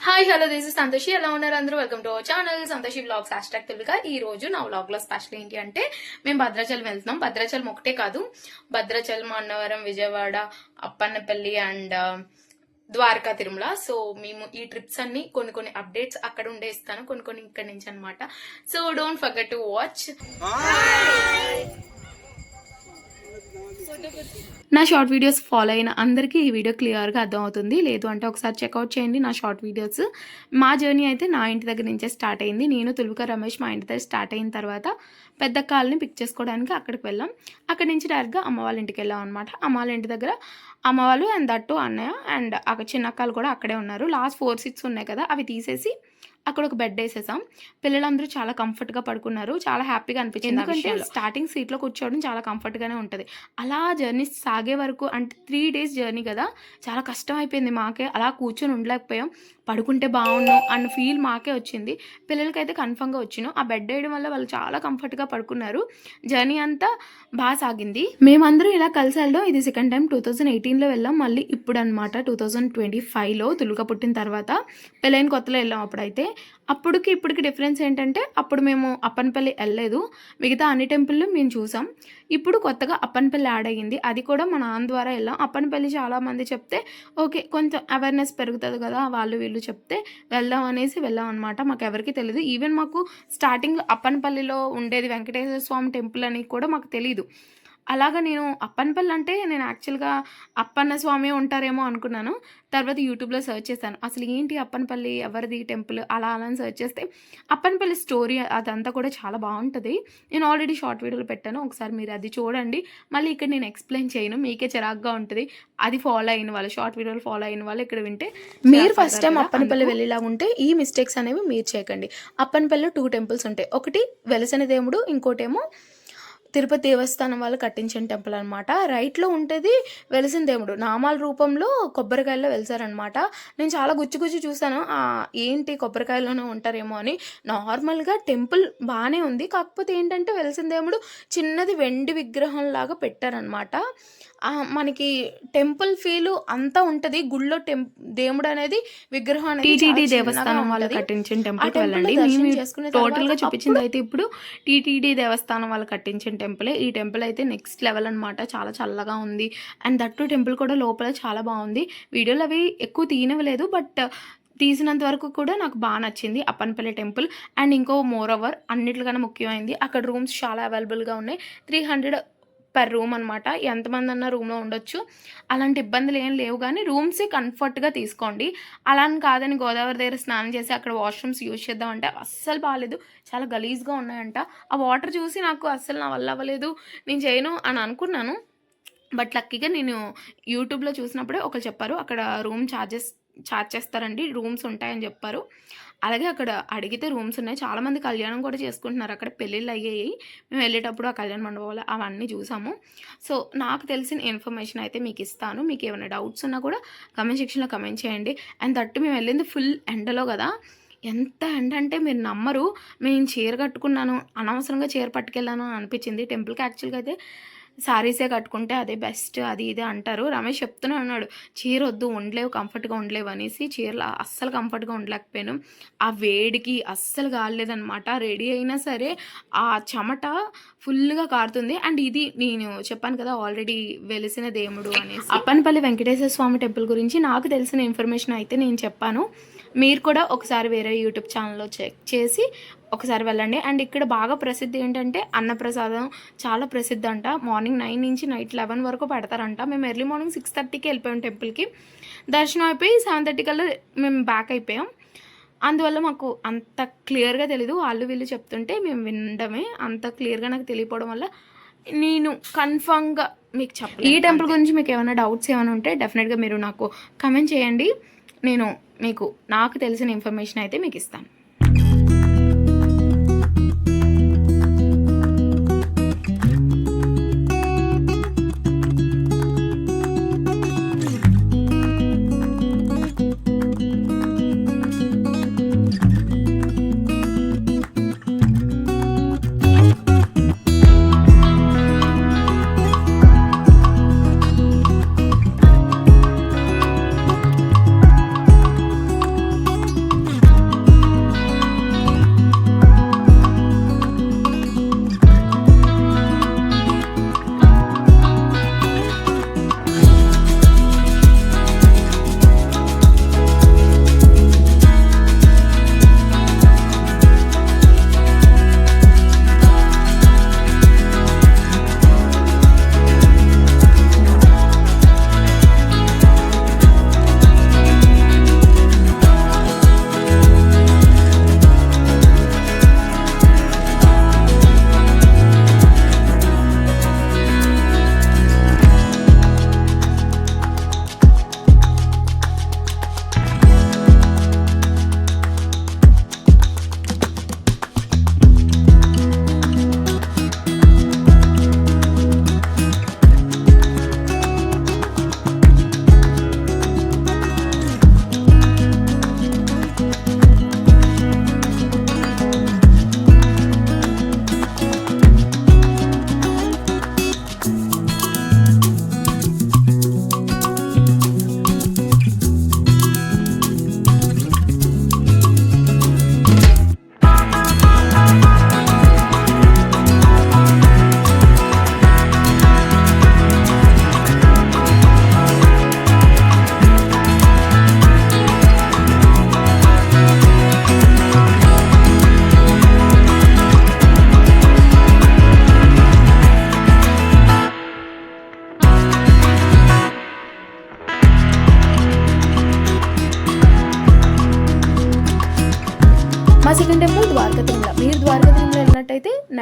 Hi hello this is Santoshi ఎలా ఉన్నారు అందరూ. Welcome to our channel Santoshi blogs hashtag తెలుగుగా ఈ రోజు నా బ్లాగ్లో స్పెషల్ ఏంటి అంటే మేము భద్రాచలం వెళ్తున్నాం. భద్రాచలం ఒకటే కాదు Bhadrachalam Annavaram Vijayawada Appannapalli and uh, Dwaraka Tirumala. So మేము ఈ ట్రిప్స్ అన్ని కొన్ని కొన్ని అప్డేట్స్ అక్కడ ఉండే ఇస్తాను. కొన్ని కొన్ని ఇక్కడ నుంచి అనమాట so don't forget to watch నా షార్ట్ వీడియోస్ ఫాలో అయిన అందరికీ ఈ వీడియో క్లియర్గా అర్థమవుతుంది. లేదు అంటే ఒకసారి చెక్అవుట్ చేయండి నా షార్ట్ వీడియోస్. మా జర్నీ అయితే నా ఇంటి దగ్గర నుంచే స్టార్ట్ అయింది. నేను తులుక రమేష్ మా ఇంటి దగ్గర స్టార్ట్ అయిన తర్వాత పెద్ద కాళ్ళని పిక్ చేసుకోవడానికి అక్కడికి వెళ్ళాం. అక్కడి నుంచి డైరెక్ట్గా అమ్మ వాళ్ళ ఇంటికి వెళ్ళాం అనమాట అమ్మ వాళ్ళ ఇంటి దగ్గర అమ్మ వాళ్ళు అండ్ దట్టు అన్నయ్య అండ్ అక్కడ చిన్న కూడా అక్కడే ఉన్నారు. లాస్ట్ ఫోర్ సీట్స్ ఉన్నాయి కదా అవి తీసేసి అక్కడ ఒక బెడ్ వేసేసాం. పిల్లలందరూ చాలా కంఫర్ట్గా పడుకున్నారు. చాలా హ్యాపీగా అనిపించింది ఎందుకంటే స్టార్టింగ్ సీట్లో కూర్చోవడం చాలా కంఫర్ట్ గానే ఉంటది. అలా జర్నీ సాగే వరకు అంటే త్రీ డేస్ జర్నీ కదా. చాలా కష్టం అయిపోయింది మాకే. అలా కూర్చొని ఉండలేకపోయాం. పడుకుంటే బాగుండు అన్న ఫీల్ మాకే వచ్చింది. పిల్లలకైతే కన్ఫర్మ్గా వచ్చినాం. ఆ బెడ్ వేయడం వల్ల వాళ్ళు చాలా కంఫర్ట్గా పడుకున్నారు. జర్నీ అంతా బాగా సాగింది. మేమందరూ ఇలా కలిసి వెళ్ళడం ఇది సెకండ్ టైం టూ థౌజండ్ ఎయిటీన్లో వెళ్ళాం. మళ్ళీ ఇప్పుడు అనమాట టూ థౌజండ్ ట్వంటీ ఫైవ్లో తులుగా పుట్టిన తర్వాత పెళ్ళైన కొత్తలో వెళ్ళాం అప్పుడైతే. అప్పటికి ఇప్పటికి డిఫరెన్స్ ఏంటంటే అప్పుడు మేము అప్పనపల్లి వెళ్ళలేదు. మిగతా అన్ని టెంపుల్ మేము చూసాం. ఇప్పుడు కొత్తగా అప్పనపల్లి యాడ్ అయ్యింది. అది కూడా మా నాన్న ద్వారా వెళ్ళాం. అప్పనపల్లి చాలామంది చెప్తే ఓకే కొంచెం అవేర్నెస్ పెరుగుతుంది కదా వాళ్ళు వీళ్ళు చెప్తే వెళ్దాం అనేసి వెళ్ళాం అనమాట మాకు ఎవరికి తెలియదు ఈవెన్ మాకు స్టార్టింగ్ అప్పనపల్లిలో ఉండేది వెంకటేశ్వర స్వామి టెంపుల్ అని కూడా మాకు తెలియదు అలాగా నేను అప్పనపల్లి అంటే నేను యాక్చువల్గా అప్పన్న స్వామి ఉంటారేమో అనుకున్నాను. తర్వాత యూట్యూబ్లో సెర్చ్ చేశాను. అసలు ఏంటి అప్పనపల్లి ఎవరిది టెంపుల్? అలా అలా అని సెర్చ్ చేస్తే అప్పనపల్లి స్టోరీ అదంతా కూడా చాలా బాగుంటుంది. నేను ఆల్రెడీ షార్ట్ వీడియోలు పెట్టాను. ఒకసారి మీరు అది చూడండి. మళ్ళీ ఇక్కడ నేను ఎక్స్ప్లెయిన్ చేయను. మీకే చిరాగ్గా ఉంటుంది. అది ఫాలో అయిన వాళ్ళు షార్ట్ వీడియోలు ఫాలో అయిన వాళ్ళు ఇక్కడ వింటే మీరు ఫస్ట్ టైం అప్పనపల్లి వెళ్ళేలా ఉంటే ఈ మిస్టేక్స్ అనేవి మీరు చేయకండి. అప్పనపల్లిలో టూ టెంపుల్స్ ఉంటాయి. ఒకటి వెలసిన దేవుడు ఇంకోటేమో తిరుపతి దేవస్థానం వాళ్ళు కట్టించిన టెంపుల్ అనమాట రైట్లో ఉంటుంది వెలిసిన దేవుడు. నామాల రూపంలో కొబ్బరికాయల్లో వెలిసారనమాట నేను చాలా గుచ్చి గుచ్చి చూశాను. ఏంటి కొబ్బరికాయలోనే ఉంటారేమో అని. నార్మల్గా టెంపుల్ బాగానే ఉంది. కాకపోతే ఏంటంటే వెలిసిన దేవుడు చిన్నది వెండి విగ్రహం లాగా పెట్టారనమాట మనకి టెంపుల్ ఫీల్ అంతా ఉంటది. గుళ్ళో టెం దేవుడు అనేది విగ్రహం అనేది టీటీడీ దేవస్థానం వాళ్ళు. కట్టించిన టెంపుల్లో వెళ్ళండి. టోటల్గా చూపించింది అయితే ఇప్పుడు టీటీడీ దేవస్థానం వాళ్ళు కట్టించిన టెంపులే. ఈ టెంపుల్ అయితే నెక్స్ట్ లెవెల్ అన్నమాట. చాలా చల్లగా ఉంది. అండ్ దట్టు టెంపుల్ కూడా లోపల చాలా బాగుంది. వీడియోలు అవి ఎక్కువ తీయనివ్వలేదు బట్ తీసినంత వరకు కూడా నాకు బాగా నచ్చింది అప్పనపల్లి టెంపుల్. అండ్ ఇంకో మోర్ ఓవర్ అన్నిటికన్నా ముఖ్యమైనది అక్కడ రూమ్స్ చాలా అవైలబుల్గా ఉన్నాయి. త్రీ హండ్రెడ్ పర్ రూమ్ అనమాట ఎంతమంది అన్న రూమ్లో ఉండొచ్చు. అలాంటి ఇబ్బందులు ఏం లేవు కానీ రూమ్సే కంఫర్ట్గా తీసుకోండి. అలా అని కాదని గోదావరి దగ్గర స్నానం చేసి అక్కడ వాష్రూమ్స్ యూజ్ చేద్దామంటే అస్సలు బాగాలేదు చాలా గలీజ్గా ఉన్నాయంట. ఆ వాటర్ చూసి నాకు అస్సలు నా వల్ల అవ్వలేదు. నేను చేయను అని అనుకున్నాను. బట్ లక్కీగా నేను యూట్యూబ్లో చూసినప్పుడే ఒకరు చెప్పారు. అక్కడ రూమ్ ఛార్జెస్ ఛార్జ్ చేస్తారండి రూమ్స్ ఉంటాయని చెప్పారు. అలాగే అక్కడ అడిగితే రూమ్స్ ఉన్నాయి. చాలామంది కళ్యాణం కూడా చేసుకుంటున్నారు. అక్కడ పెళ్ళిళ్ళు అయ్యాయి. మేము వెళ్ళేటప్పుడు ఆ కళ్యాణ మండపాలు అవన్నీ చూసాము. సో నాకు తెలిసిన ఇన్ఫర్మేషన్ అయితే మీకు ఇస్తాను. మీకు ఏమైనా డౌట్స్ ఉన్నా కూడా కమెంట్ సెక్షన్లో కమెంట్ చేయండి. అండ్ దట్టు మేము వెళ్ళింది ఫుల్ ఎండలో కదా. ఎంత ఎండ అంటే మీరు నమ్మరు. నేను చీర కట్టుకున్నాను. అనవసరంగా చీర పట్టుకెళ్ళాను అనిపించింది. టెంపుల్కి యాక్చువల్గా అయితే సారీసే కట్టుకుంటే అదే బెస్ట్ అది ఇది అంటారు. రమేష్ చెప్తూనే ఉన్నాడు చీర వద్దు ఉండలేవు కంఫర్ట్గా ఉండలేవు అనేసి చీరలు అస్సలు కంఫర్ట్గా ఉండలేకపోయాను. ఆ వేడికి అస్సలు కాలేదనమాట రెడీ అయినా సరే ఆ చెమట ఫుల్గా కారుతుంది. అండ్ ఇది నేను చెప్పాను కదా ఆల్రెడీ వెలిసిన దేవుడు అనేసి. అప్పనపల్లి వెంకటేశ్వర స్వామి టెంపుల్ గురించి నాకు తెలిసిన ఇన్ఫర్మేషన్ అయితే నేను చెప్పాను. మీరు కూడా ఒకసారి వేరే యూట్యూబ్ ఛానల్లో చెక్ చేసి ఒకసారి వెళ్ళండి. అండ్ ఇక్కడ బాగా ప్రసిద్ధి ఏంటంటే అన్నప్రసాదం చాలా ప్రసిద్ధి అంట మార్నింగ్ నైన్ నుంచి నైట్ లెవెన్ వరకు పెడతారంట. మేము ఎర్లీ మార్నింగ్ సిక్స్ థర్టీకి వెళ్ళిపోయాం టెంపుల్కి. దర్శనం అయిపోయి సెవెన్ థర్టీ కల్లా మేము బ్యాక్ అయిపోయాం. అందువల్ల మాకు అంత క్లియర్గా తెలీదు. వాళ్ళు వీళ్ళు చెప్తుంటే మేము వినడమే. అంత క్లియర్గా నాకు తెలియపోవడం వల్ల నేను కన్ఫామ్గా మీకు చెప్ప ఈ టెంపుల్ గురించి మీకు ఏమైనా డౌట్స్ ఏమైనా ఉంటే డెఫినెట్గా మీరు నాకు కమెంట్ చేయండి. నేను మీకు నాకు తెలిసిన ఇన్ఫర్మేషన్ అయితే మీకు ఇస్తాను.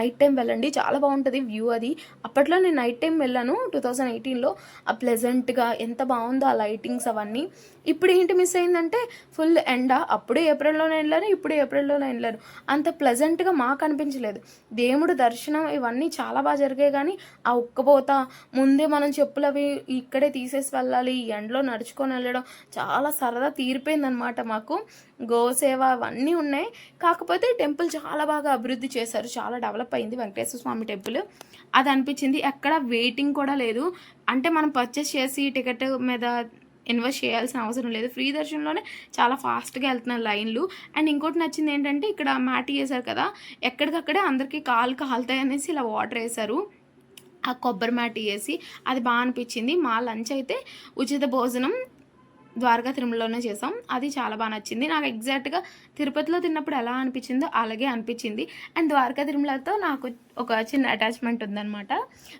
నైట్ టైం వెళ్ళండి. చాలా బాగుంటుంది వ్యూ అది. అప్పట్లో నేను నైట్ టైం వెళ్ళాను. టూ థౌజండ్ ఎయిటీన్లో ఆ ప్లెజెంట్గా ఎంత బాగుందో ఆ లైటింగ్స్ అవన్నీ. ఇప్పుడు ఏంటి మిస్ అయిందంటే ఫుల్ ఎండ. అప్పుడే ఏప్రిల్లోనే వెళ్ళాను ఇప్పుడు ఏప్రిల్లోనే వెళ్ళాను అంత ప్లెజెంట్గా మాకు అనిపించలేదు. దేవుడు దర్శనం ఇవన్నీ చాలా బాగా జరిగాయి కానీ ఆ ఉక్కపోత ముందే మనం చెప్పులు అవి ఇక్కడే తీసేసి వెళ్ళాలి ఈ ఎండలో నడుచుకొని వెళ్ళడం చాలా సరదా తీరిపోయిందనమాట మాకు. గోసేవ అవన్నీ ఉన్నాయి. కాకపోతే టెంపుల్ చాలా బాగా అభివృద్ధి చేశారు. చాలా డెవలప్ అయింది వెంకటేశ్వర స్వామి టెంపుల్. అది అనిపించింది. ఎక్కడ వెయిటింగ్ కూడా లేదు. అంటే మనం పర్చేస్ చేసి టికెట్ మీద ఇన్వెస్ట్ చేయాల్సిన అవసరం లేదు. ఫ్రీ దర్శనంలోనే చాలా ఫాస్ట్గా వెళ్తున్నారు లైన్లు. అండ్ ఇంకోటి నచ్చింది ఏంటంటే ఇక్కడ మ్యాట్ వేశారు కదా ఎక్కడికక్కడే అందరికీ కాలు కాలుతాయి అనేసి ఇలా వాటర్ వేశారు. ఆ కొబ్బరి మ్యాట్ వేసి అది బాగా అనిపించింది. మా లంచ్ అయితే ఉచిత భోజనం ద్వారకా తిరుమలలోనే చేసాం. అది చాలా బాగా నచ్చింది. నాకు ఎగ్జాక్ట్గా తిరుపతిలో తిన్నప్పుడు ఎలా అనిపించిందో అలాగే అనిపించింది. అండ్ ద్వారకా తిరుమలతో నాకు ఒక చిన్న అటాచ్మెంట్ ఉందన్నమాట.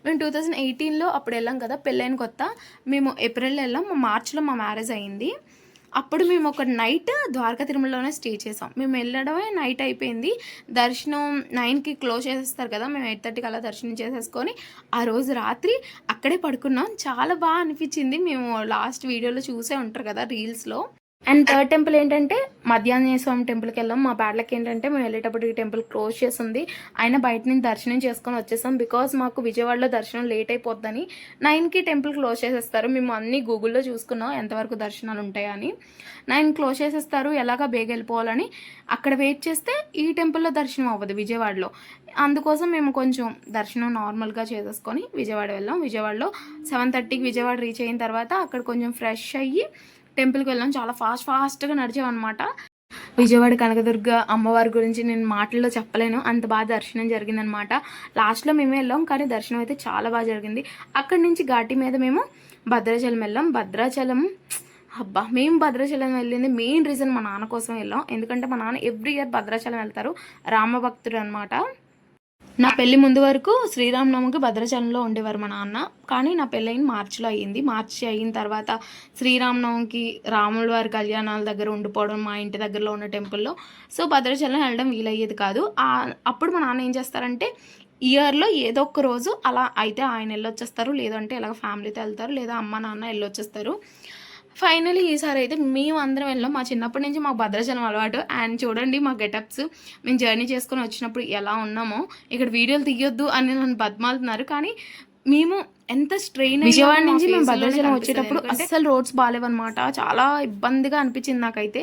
మేము టూ థౌజండ్ ఎయిటీన్లో అప్పుడు వెళ్ళాం కదా పెళ్ళైన కొత్త. మేము ఏప్రిల్లో వెళ్ళాం. మా మార్చిలో మా మ్యారేజ్ అయింది. అప్పుడు మేము ఒక నైట్ ద్వారకా తిరుమలలోనే స్టే చేసాం. మేము వెళ్ళడమే నైట్ అయిపోయింది. దర్శనం నైన్కి క్లోజ్ చేసేస్తారు కదా మేము ఎయిట్ థర్టీకి అలా దర్శనం చేసేసుకొని ఆ రోజు రాత్రి అక్కడే పడుకున్నాం. చాలా బాగా అనిపించింది. మేము లాస్ట్ వీడియోలో చూసే ఉంటారు కదా రీల్స్లో. అండ్ థర్డ్ టెంపుల్ ఏంటంటే మధ్యాహ్న స్వామి టెంపుల్కి వెళ్ళాం. మా బ్యాడ్లకి ఏంటంటే మేము వెళ్ళేటప్పుడు ఈ టెంపుల్ క్లోజ్ చేసింది. ఆయన బయట నుంచి దర్శనం చేసుకొని వచ్చేసాం. బికాస్ మాకు విజయవాడలో దర్శనం లేట్ అయిపోద్దని నైన్కి టెంపుల్ క్లోజ్ చేసేస్తారు. మేము అన్ని గూగుల్లో చూసుకున్నాం ఎంతవరకు దర్శనాలు ఉంటాయని నైన్ క్లోజ్ చేసేస్తారు. ఎలాగ బేగ వెళ్ళిపోవాలని. అక్కడ వెయిట్ చేస్తే ఈ టెంపుల్లో దర్శనం అవ్వదు విజయవాడలో. అందుకోసం మేము కొంచెం దర్శనం నార్మల్గా చేసేసుకొని విజయవాడ వెళ్ళాం. విజయవాడలో సెవెన్ థర్టీకి విజయవాడ రీచ్ అయిన తర్వాత అక్కడ కొంచెం ఫ్రెష్ అయ్యి టెంపుల్కి వెళ్ళాం. చాలా ఫాస్ట్ ఫాస్ట్గా నడిచామన్నమాట. విజయవాడ కనకదుర్గ అమ్మవారి గురించి నేను మాటల్లో చెప్పలేను. అంత బాగా దర్శనం జరిగిందనమాట లాస్ట్లో మేమే వెళ్ళాం కానీ దర్శనం అయితే చాలా బాగా జరిగింది. అక్కడి నుంచి ఘాటి మీద మేము భద్రాచలం వెళ్ళాం. భద్రాచలం అబ్బా! మేము భద్రాచలం వెళ్ళింది మెయిన్ రీజన్ మా నాన్న కోసం వెళ్ళాం. ఎందుకంటే మా నాన్న ఎవ్రీ ఇయర్ భద్రాచలం వెళ్తారు. రామభక్తుడు అనమాట నా పెళ్ళి ముందు వరకు శ్రీరామనవమికి భద్రాచలంలో ఉండేవారు మా నాన్న. కానీ నా పెళ్ళైన మార్చిలో అయ్యింది. మార్చి అయిన తర్వాత శ్రీరామనవమికి రాముల వారి కళ్యాణాల దగ్గర ఉండిపోవడం మా ఇంటి దగ్గరలో ఉన్న టెంపుల్లో. సో భద్రాచలం వెళ్ళడం వీలయ్యేది కాదు. అప్పుడు మా నాన్న ఏం చేస్తారంటే ఇయర్లో ఏదో ఒక రోజు అలా అయితే ఆయన వెళ్ళొచ్చేస్తారు. లేదంటే ఇలాగ ఫ్యామిలీతో వెళ్తారు. లేదా అమ్మ నాన్న వెళ్ళొచ్చేస్తారు. ఫైనలీ ఈసారి అయితే మేము అందరం వెళ్ళాం. మా చిన్నప్పటి నుంచి మాకు భద్రాచలం అలవాటు. అండ్ చూడండి మా గెటప్స్. మేము జర్నీ చేసుకొని వచ్చినప్పుడు ఎలా ఉన్నామో. ఇక్కడ వీడియోలు తీయొద్దు అని నన్ను బద్మాలుతున్నారు. కానీ మేము ఎంత స్ట్రెయిన్ విజయవాడ నుంచి మేము భద్రాచలం వచ్చేటప్పుడు అస్సలు రోడ్స్ బాగాలేవన్నమాట చాలా ఇబ్బందిగా అనిపించింది నాకైతే.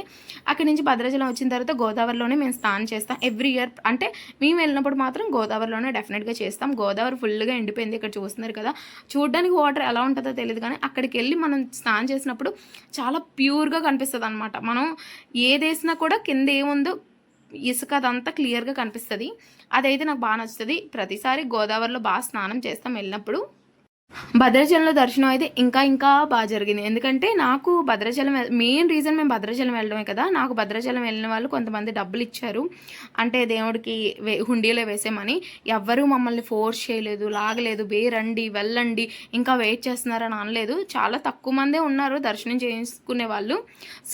అక్కడి నుంచి భద్రాచలం వచ్చిన తర్వాత గోదావరిలోనే మేము స్నానం చేస్తాం. ఎవ్రీ ఇయర్ అంటే మేము వెళ్ళినప్పుడు మాత్రం గోదావరిలోనే డెఫినెట్గా చేస్తాం. గోదావరి ఫుల్గా ఎండిపోయింది ఇక్కడ చూస్తున్నారు కదా. చూడడానికి వాటర్ ఎలా ఉంటుందో తెలియదు కానీ అక్కడికి వెళ్ళి మనం స్నానం చేసినప్పుడు చాలా ప్యూర్గా కనిపిస్తుంది అనమాట మనం ఏదేసినా కూడా కింద ఏముందో ఇసుక అదంతా క్లియర్గా కనిపిస్తుంది. అదైతే నాకు బాగా నచ్చుతుంది. ప్రతిసారి గోదావరిలో బాగా స్నానం చేస్తాం వెళ్ళినప్పుడు. భద్రాచలంలో దర్శనం అయితే ఇంకా ఇంకా బాగా జరిగింది. ఎందుకంటే నాకు భద్రాచలం మెయిన్ రీజన్ మేము భద్రాచలం వెళ్ళడమే కదా. నాకు భద్రాచలం వెళ్ళిన వాళ్ళు కొంతమంది డబ్బులు ఇచ్చారు. అంటే దేవుడికి వే హుండీలో వేసేమని ఎవ్వరూ మమ్మల్ని ఫోర్స్ చేయలేదు లాగలేదు బే రండి వెళ్ళండి ఇంకా వెయిట్ చేస్తున్నారని అనలేదు. చాలా తక్కువ మందే ఉన్నారు దర్శనం చేసుకునే వాళ్ళు.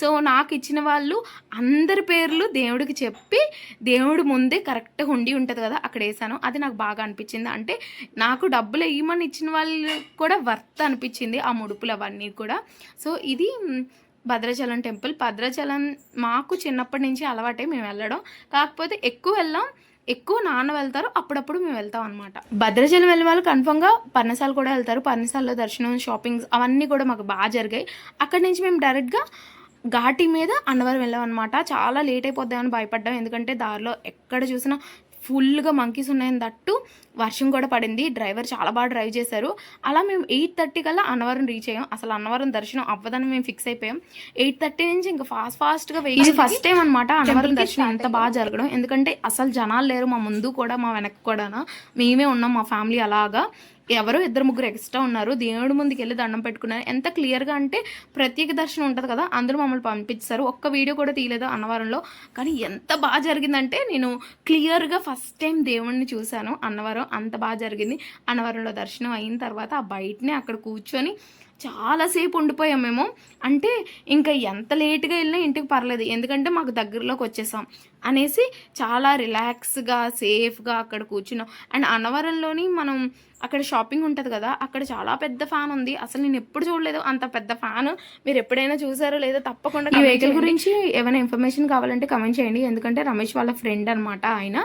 సో నాకు ఇచ్చిన వాళ్ళు అందరి పేర్లు దేవుడికి చెప్పి దేవుడి ముందే కరెక్ట్ హుండీ ఉంటుంది కదా అక్కడ వేసాను. అది నాకు బాగా అనిపించింది. అంటే నాకు డబ్బులు వేయమని ఇచ్చిన వాళ్ళు కూడా వర్త్ అనిపించింది ఆ ముడుపులు అవన్నీ కూడా. సో ఇది భద్రాచలం టెంపుల్. భద్రాచలం మాకు చిన్నప్పటి నుంచి అలవాటే మేము వెళ్ళడం. కాకపోతే ఎక్కువ వెళ్ళాం ఎక్కువ నాన్న వెళ్తారు అప్పుడప్పుడు మేము వెళ్తాం అనమాట భద్రాచలం వెళ్ళిన వాళ్ళు కన్ఫర్మ్గా పర్ణశాల కూడా వెళ్తారు. పర్ణశాలలో దర్శనం షాపింగ్స్ అవన్నీ కూడా మాకు బాగా జరిగాయి. అక్కడి నుంచి మేము డైరెక్ట్గా ఘాటి మీద అన్నవరం వెళ్ళాం అనమాట చాలా లేట్ అయిపోద్దామని భయపడ్డాం. ఎందుకంటే దారిలో ఎక్కడ చూసినా ఫుల్గా మంకీస్ ఉన్నాయని తట్టు వర్షం కూడా పడింది. డ్రైవర్ చాలా బాగా డ్రైవ్ చేశారు. అలా మేము ఎయిట్ థర్టీ కల్లా అన్నవరం రీచ్ అయ్యాం. అసలు అన్నవరం దర్శనం అవ్వదని మేము ఫిక్స్ అయిపోయాం. ఎయిట్ థర్టీ నుంచి ఇంకా ఫాస్ట్ ఫాస్ట్గా ఇది ఫస్ట్ టైం అనమాట అన్నవరం దర్శనం ఎంత బాగా జరగడం. ఎందుకంటే అసలు జనాలు లేరు మా ముందు కూడా మా వెనక కూడా మేమే ఉన్నాం మా ఫ్యామిలీ అలాగా. ఎవరో ఇద్దరు ముగ్గురు ఎక్స్ట్రా ఉన్నారు. దేవుడి ముందుకు వెళ్ళి దండం పెట్టుకున్నారు. ఎంత క్లియర్గా అంటే ప్రత్యేక దర్శనం ఉంటుంది కదా అందరూ మమ్మల్ని పంపించారు. ఒక్క వీడియో కూడా తీయలేదు అన్నవరంలో. కానీ ఎంత బాగా జరిగిందంటే నేను క్లియర్గా ఫస్ట్ టైం దేవుడిని చూశాను అన్నవరం. అంత బాగా జరిగింది. అన్నవరంలో దర్శనం అయిన తర్వాత ఆ బయటనే అక్కడ కూర్చొని చాలాసేపు ఉండిపోయాం మేము. అంటే ఇంకా ఎంత లేట్గా వెళ్ళినా ఇంటికి పర్లేదు. ఎందుకంటే మాకు దగ్గరలోకి వచ్చేసాం అనేసి చాలా రిలాక్స్గా సేఫ్గా అక్కడ కూర్చున్నాం. అండ్ అన్నవరంలోని మనం అక్కడ షాపింగ్ ఉంటుంది కదా అక్కడ చాలా పెద్ద ఫ్యాన్ ఉంది. అసలు నేను ఎప్పుడు చూడలేదు అంత పెద్ద ఫ్యాన్. మీరు ఎప్పుడైనా చూసారో లేదో తప్పకుండా ఈ వెహికల్ గురించి ఏమైనా ఇన్ఫర్మేషన్ కావాలంటే కమెంట్ చేయండి. ఎందుకంటే రమేష్ వాళ్ళ ఫ్రెండ్ అనమాట ఆయన.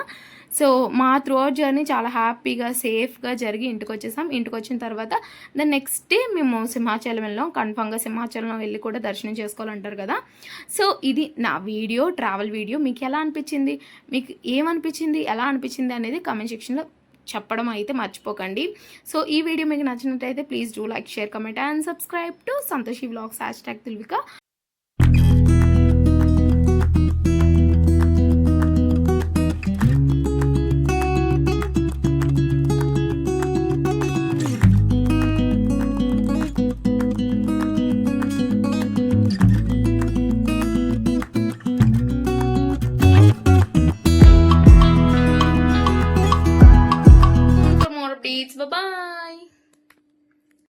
సో మా త్రూ అవుట్ జర్నీ చాలా హ్యాపీగా సేఫ్గా జరిగి ఇంటికి వచ్చేసాం ఇంటికి వచ్చిన తర్వాత దాని నెక్స్ట్ డే మేము సింహాచలం వెళ్ళాం కన్ఫామ్గా సింహాచలం వెళ్ళి కూడా దర్శనం చేసుకోవాలంటారు కదా. సో ఇది నా వీడియో ట్రావెల్ వీడియో. మీకు ఎలా అనిపించింది? మీకు ఏమనిపించింది? ఎలా అనిపించింది అనేది కమెంట్ సెక్షన్లో చెప్పడం అయితే మర్చిపోకండి. సో ఈ వీడియో మీకు నచ్చినట్టయితే please do like share comment and subscribe to Santoshi vlogs hashtag Tulvika